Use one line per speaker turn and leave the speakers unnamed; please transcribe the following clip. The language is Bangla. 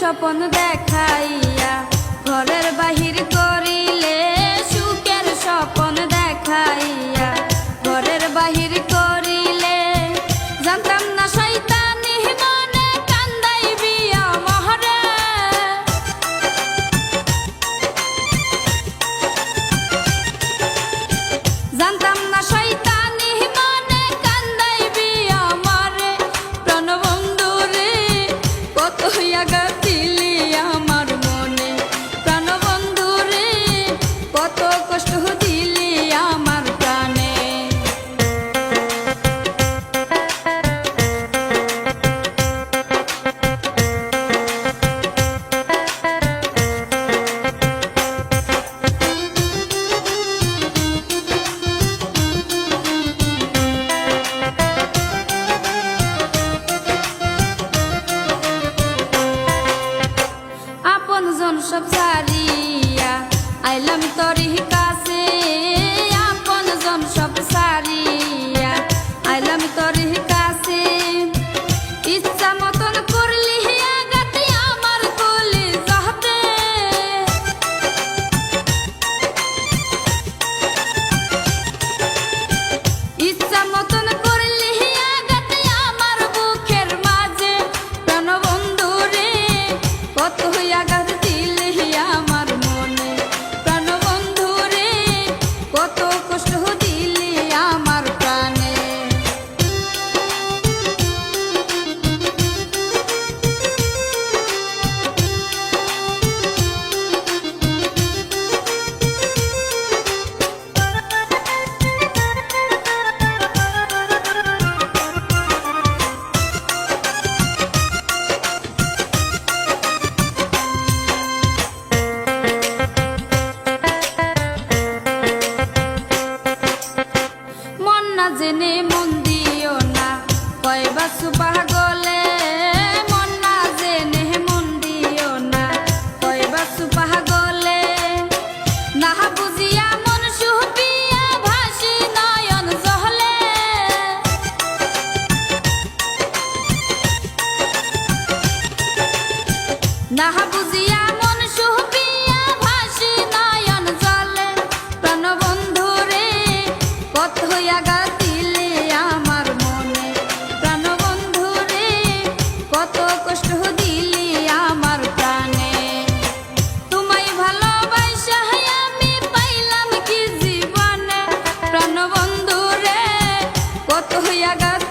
স্বপন দেখাইয়া ঘরের বাহির করে আপন সব সারিয়া আইলাম তোর কাছে আপন জন সব সারিয়া নাহা বুঝিয়া মন সুপিয়া ভাসি নয়ন জলে। প্রাণবন্ধু রে, পথ হইয়া গাতিলে আমার মনে। প্রাণবন্ধু রে, কত কষ্ট দিলে আমার প্রাণে। তোমায় ভালোবাসা আমি পাইলাম কি জীবনে? প্রাণবন্ধু রে কত হইয়া গাতি